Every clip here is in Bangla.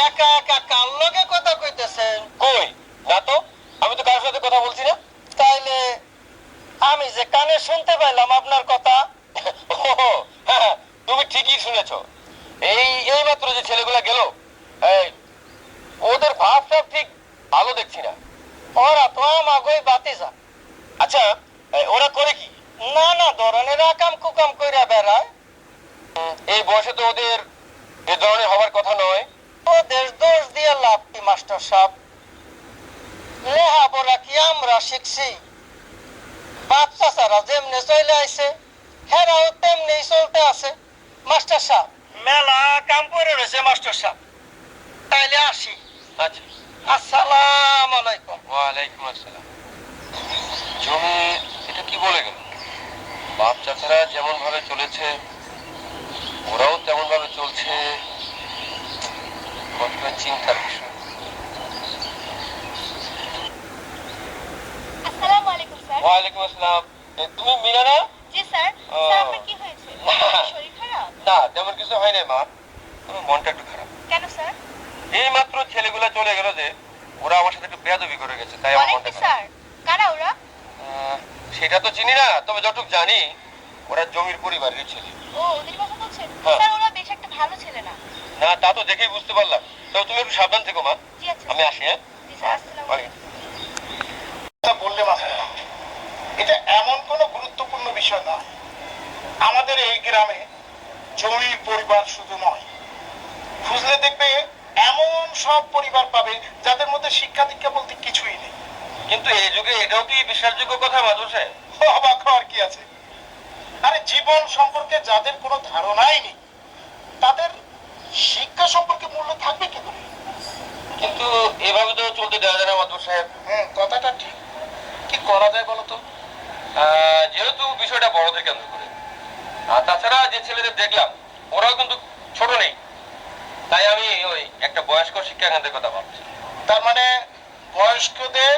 একা একা কার লগে কথা কইতেছেন? কই? না তো আমি তো কারোর সাথে কথা বলছি না। তাইলে আমি যে কানে শুনতে পাইলাম আপনার কথা। হ্যাঁ, তুমি ঠিকই শুনেছ। এই এই মাত্র যে ছেলেগুলা গেল ওদের ভাব সব ঠিক ভালো দেখছি না। ওরা তো আমাগোই বাতিজা। আচ্ছা ওরা কি না না ধরনের আকাম কুকাম কইরা বেড়ায় উম, এই বয়সে তো ওদের এ ধরনের হওয়ার কথা নয় ওদের দোষ লাভ কি মাস্টার সাহেব। লেহাপড়া কি আমরা শিখছি? বাচ্চা সারা যেমনে চলে আইছে হেরাও তেমনি চলতে আছে। মাস্টার সাহেব মেলা কাম করে রয়েছে মাস্টার সাহেব। তাইলে আসি। আচ্ছা। আসসালাম আলাইকুম। ওয়ালাইকুম আসসালাম। জমি এটা কি বলে গেল? বাপ চাচারা যেমন ভাবে চলেছে ওরাও তেমন ভাবে চলছে। কতটা চিন্তার বিষয়। ওয়ালাইকুম আসসালাম। তুমি মিনা না জি স্যার। স্যার আপনার কি হয়েছে? শরীর খারাপ? না তেমন কিছু হয় নাই মা। আমার মনটা একটু খারাপ। কেন স্যার? এই মাত্র ছেলেগুলা চলে গেল যে ওরা আমার সাথে একটু বেয়াদবি করে গেছে তাই আমার মনটা স্যার? কারা ওরা? সেটা তো চিনি না তবে যতটুকু জানি ওরা জমির পরিবারের ছেলে। ও ওদের কথা বলছেন? হ্যাঁ। স্যার ওরা বেশ একটা ভালো ছেলে না। না তা তো দেখেই বুঝতে পারলাম। তো তুমি একটু সাবধান থেকো মা। আচ্ছা। আমি আসি হ্যাঁ? বললে এটা এমন কোনো গুরুত্বপূর্ণ বিষয় না। আমাদের এই গ্রামে জমি পরিবার শুধু নয়। খুঁজলে দেখবে এমন সব পরিবার পাবে যাদের মধ্যে শিক্ষা দীক্ষা বলতে কিছুই নেই। কিন্তু এই যুগে এটাও কি বিশ্বাসযোগ্য কথা সাহেব অবাক হওয়ার কি আছে? আরে জীবন সম্পর্কে যাদের কোনো ধারণাই নেই তাদের শিক্ষা সম্পর্কে মূল্য থাকবে কি করে? কিন্তু এভাবে তো চলতে দেওয়া যায় না মাধব সাহেব হ্যাঁ কথাটা ঠিক। কি করা যায় বলো তো? যেহেতু বিষয়টা বড়দের কেন্দ্র করে। আর তাছাড়া যে ছেলেদের দেখলাম ওরাও কিন্তু ছোট নেই। তাই আমি ওই একটা বয়স্ক শিক্ষা কেন্দ্রের কথা ভাবছি। তার মানে বয়স্কদের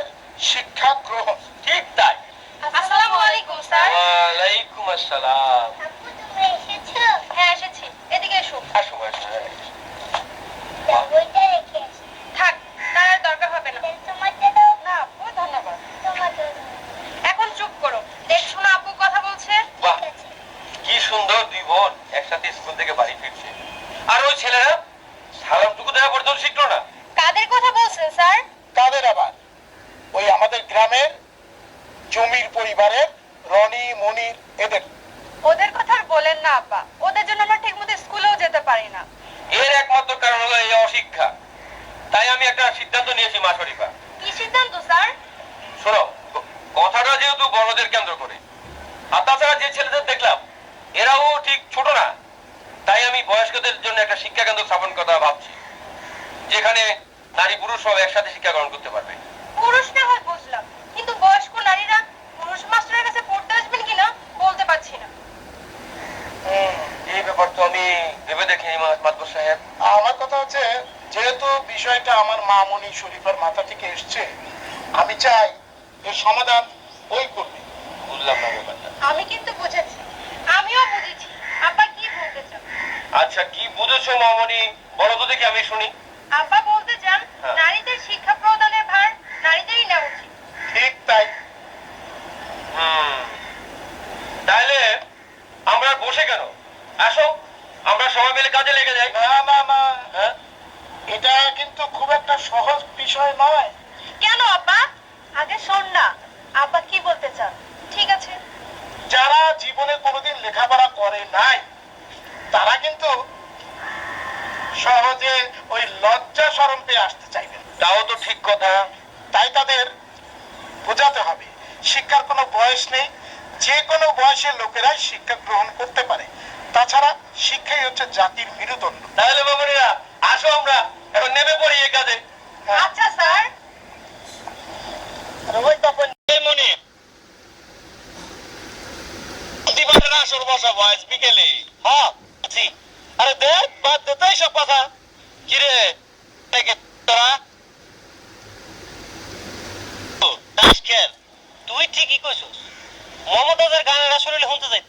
শিক্ষা গ্রহণ। ঠিক তাই। আসসালামু আলাইকুম স্যার। ওয়ালাইকুম আসসালাম। চুপ করো। দেখছ না আপু কথা বলছে? বাহ কি সুন্দর দুই বোন একসাথে স্কুল থেকে বাড়ি ফিরছে। আর ওই ছেলেরা সালামটুকু দেওয়া পর্যন্ত শিখলো না। কাদের কথা বলছেন স্যার? কাদের আবার? ওই আমাদের গ্রামের জমির পরিবারের রনি মনির এদের। ওদের কথা আর বলেন না আপা ওদের জন্য আমরা ঠিকমতো স্কুলেও যেতে পারি না এর একমাত্র কারণ হলো এই অশিক্ষা তাই আমি একটা সিদ্ধান্ত নিয়েছি মা শরীফা কি সিদ্ধান্ত স্যার শোনো ক- কথাটা যেহেতু বড়দের কেন্দ্র করে আর তাছাড়া যে ছেলেদের দেখলাম। এরাও ঠিক ছোট না। তাই আমি বয়স্কদের জন্য একটা শিক্ষা কেন্দ্র স্থাপন কথা ভাবছি যেখানে নারী পুরুষ সব একসাথে শিক্ষা গ্রহণ করতে পারবে। পুরুষ না হয় বুঝলাম কিন্তু বয়স্ক নারীরা পুরুষ মাস্টারের কাছে পড়তে আসবেন কিনা বলতে পারছি না। এই ব্যাপার তো আমি ভেবে দেখিনি মাতবর সাহেব। আমার কথা হচ্ছে যেহেতু বিষয়টা আমার মা মনি শরীফের মাথা থেকে এসছে আমি চাই এর সমাধান ওই করবে। বুঝলাম না ব্যাপারটা আমি কিন্তু বুঝেছি। আমিও বুঝেছি। আপা কি বলতে চান আচ্ছা কি বুঝেছ মামনি? বলো তো দেখি আমি শুনি। আপা বলতে চান হ্যাঁ। নারীদের শিক্ষা প্রদানের ভার নারীদেরই নেওয়া উচিত। ঠিক তাই। হুম। তাহলে আমরা বসে কেন? আসো আমরা সবাই মিলে কাজে লেগে যাই। না না না হ্যাঁ? এটা কিন্তু খুব একটা সহজ বিষয় নয়। কেন আপা? আগে শোন না। আপা কি বলতে চান? যারা জীবনে কোনোদিন লেখাপড়া করে নাই তারা কিন্তু সহজে ওই লজ্জা শরম পেয়ে আসতে চাইবেন। তাও তো ঠিক কথা। তাই তাদের বোঝাতে হবে শিক্ষার কোনো বয়স নেই যে কোনো বয়সের লোকেরাই শিক্ষা গ্রহণ করতে পারে। তাছাড়া শিক্ষাই হচ্ছে জাতির মেরুদণ্ড। তাহলে মামনিরা আসো আমরা এখন নেমে পড়ি এই কাজে। আচ্ছা স্যার। মমতাজের গানের আসর হলে শুনতে যাই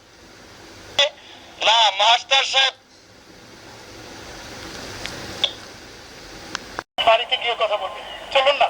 না, মাস্টার সাহেব। বাড়িতে গিয়ে কথা বলবে। চলুন না।